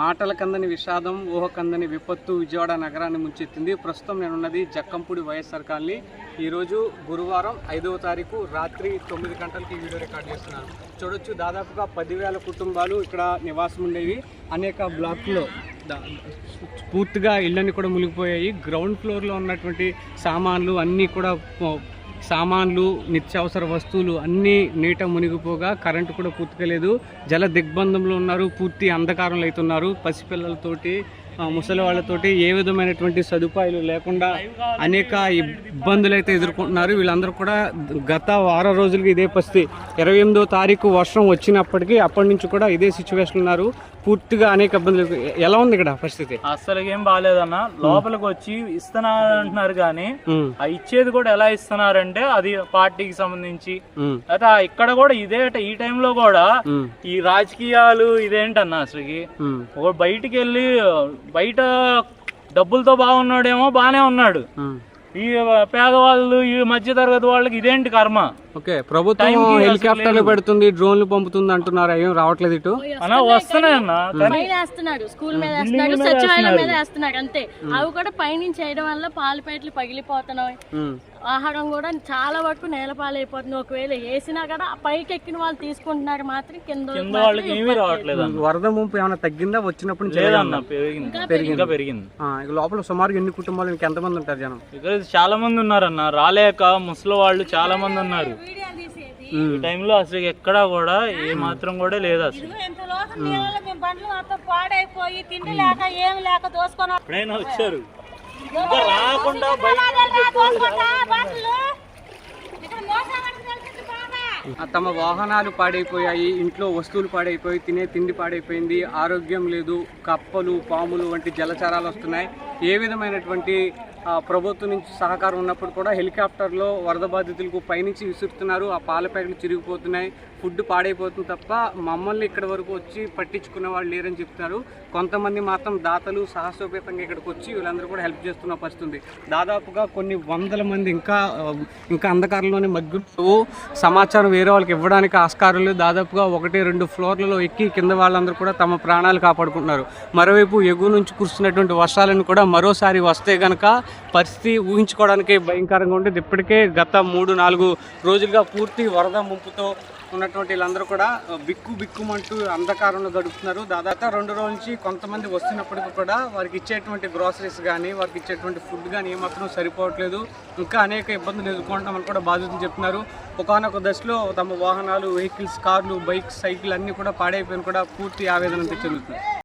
మాటల కందని విషాదం ఊహ కందని విపత్తు విజయవాడ నగరాన్ని ముంచెత్తింది. ప్రస్తుతం నేనున్నది జక్కంపూడి వైఎస్ఆర్ కాలనీ. ఈరోజు గురువారం ఐదవ తారీఖు రాత్రి తొమ్మిది గంటలకి ఈ వీడియో రికార్డ్ చేస్తున్నాను. చూడొచ్చు దాదాపుగా పదివేల కుటుంబాలు ఇక్కడ నివాసం ఉండేవి. అనేక బ్లాక్లో పూర్తిగా ఇళ్ళన్నీ కూడా మునిగిపోయాయి. గ్రౌండ్ ఫ్లోర్లో ఉన్నటువంటి సామాన్లు అన్నీ కూడా సామాన్లు నిత్యావసర వస్తువులు అన్నీ నీట మునిగిపోగా కరెంటు కూడా పూర్తికలేదు జల దిగ్బంధంలో ఉన్నారు పూర్తి అంధకారంలో అవుతున్నారు పసిపిల్లలతోటి ముసలి వాళ్ళతోటి ఏ విధమైనటువంటి సదుపాయాలు లేకుండా అనేక ఇబ్బందులు అయితే ఎదుర్కొంటున్నారు. వీళ్ళందరూ కూడా గత వారం రోజులకి ఇదే పరిస్థితి. ఇరవై ఎనిమిదో తారీఖు వర్షం వచ్చినప్పటికీ అప్పటి నుంచి కూడా ఇదే సిచ్యువేషన్ ఉన్నారు. పూర్తిగా అనేక ఇబ్బందులు ఎలా ఉంది ఇక్కడ పరిస్థితి? అస్సలు ఏం బాగాలేదన్న లోపలికి వచ్చి ఇస్తున్నారు అంటున్నారు కానీ ఆ ఇచ్చేది కూడా ఎలా ఇస్తున్నారంటే అది పార్టీకి సంబంధించి. అయితే ఇక్కడ కూడా ఇదే ఈ టైంలో కూడా ఈ రాజకీయాలు ఇదేంటన్న అసలుకి? ఒక బయటికి వెళ్ళి బయట డబ్బులతో బాగున్నాడేమో బాగానే ఉన్నాడు. ఈ పేదవాళ్ళు ఈ మధ్య తరగతి వాళ్ళకి ఇదేంటి కర్మ? ఓకే ప్రభుత్వం హెలికాప్టర్లు పెడుతుంది డ్రోన్లు పంపుతుంది అంటున్నారు ఏం రావట్లేదు ఇటు? వేస్తున్నాడు స్కూల్ మీద వేస్తున్నాడు సచివాలయం. మీద వేస్తున్నాడు అంతే. అవి కూడా పైనుంచి వేయడం వల్ల పాల ప్యాకెట్లు పగిలిపోతున్నాయి. ఆహారం కూడా చాలా వరకు నేలపాలైపోతుంది ఒకవేళ వేసినా కూడా ఆ పైకి ఎక్కిన వాళ్ళు తీసుకుంటున్నారు మాత్రం కింద కింద వాళ్ళకి ఏమీ రావట్లేదు. అన్న. వరద ముంపు ఏమైనా తగ్గిందా? వచ్చినప్పుడు ఇంకా పెరిగింది. లోపల సుమారు ఎన్ని కుటుంబాలు ఇంకా ఎంతమంది ఉంటారు జనం? ఇక్కడ చాలా మంది ఉన్నారన్న. రాలేక ముసలి వాళ్ళు చాలా మంది ఉన్నారు. ఈ టైంలో అసలు ఎక్కడా కూడా ఏ మాత్రం కూడా లేదు అసలు. ఎప్పుడైనా వచ్చారు? రాకుండా తమ వాహనాలు పాడైపోయాయి ఇంట్లో వస్తువులు పాడైపోయి తినే తిండి పాడైపోయింది ఆరోగ్యం లేదు కప్పలు పాములు వంటి జలచరాలు వస్తున్నాయి. ఏ విధమైనటువంటి ప్రభుత్వం నుంచి సహకారం ఉన్నప్పుడు కూడా హెలికాప్టర్లో వరద బాధితులకు పైనుంచి విసురుతున్నారు. ఆ పాల ప్యాకెట్లు చిరిగిపోతున్నాయి. ఫుడ్ పాడైపోతుంది తప్ప మమ్మల్ని ఇక్కడ వరకు వచ్చి పట్టించుకున్న వాళ్ళు లేరని చెప్తున్నారు. కొంతమంది మాత్రం దాతలు సాహసోపేతంగా ఇక్కడికి వచ్చి వీళ్ళందరూ కూడా హెల్ప్ చేస్తున్న పరిస్థితుంది. దాదాపుగా కొన్ని వందల మంది ఇంకా ఇంకా అంధకారంలోనే మగ్గుతూ సమాచారం వేరే వాళ్ళకి ఇవ్వడానికి ఆస్కారాలు దాదాపుగా ఒకటి రెండు ఫ్లోర్లలో ఎక్కి కింద వాళ్ళందరూ కూడా తమ ప్రాణాలు కాపాడుకుంటున్నారు. మరోవైపు ఎగువ నుంచి కురుస్తున్నటువంటి వర్షాలను కూడా మరోసారి వస్తే కనుక పరిస్థితి ఊహించుకోవడానికి భయంకరంగా ఉంటుంది ఇప్పటికే గత మూడు నాలుగు రోజులుగా పూర్తి వరద ముంపుతో ఉన్నటువంటి వీళ్ళందరూ కూడా బిక్కు బిక్కుమంటూ అంధకారంలో గడుపుతున్నారు. దాదాపు రెండు రోజుల నుంచి కొంతమంది వస్తున్నప్పటికీ కూడా వారికి ఇచ్చేటువంటి గ్రోసరీస్ కానీ వారికి ఇచ్చేటువంటి ఫుడ్ కానీ ఏమాత్రం సరిపోవట్లేదు. ఇంకా అనేక ఇబ్బందులు ఎదుర్కొంటామని కూడా బాధితులు చెప్తున్నారు. ఒకనొక దశలో తమ వాహనాలు వెహికల్స్ కార్లు బైక్స్ సైకిల్ అన్నీ కూడా పాడైపోయిన కూడా పూర్తి ఆవేదన చెందుతుంది.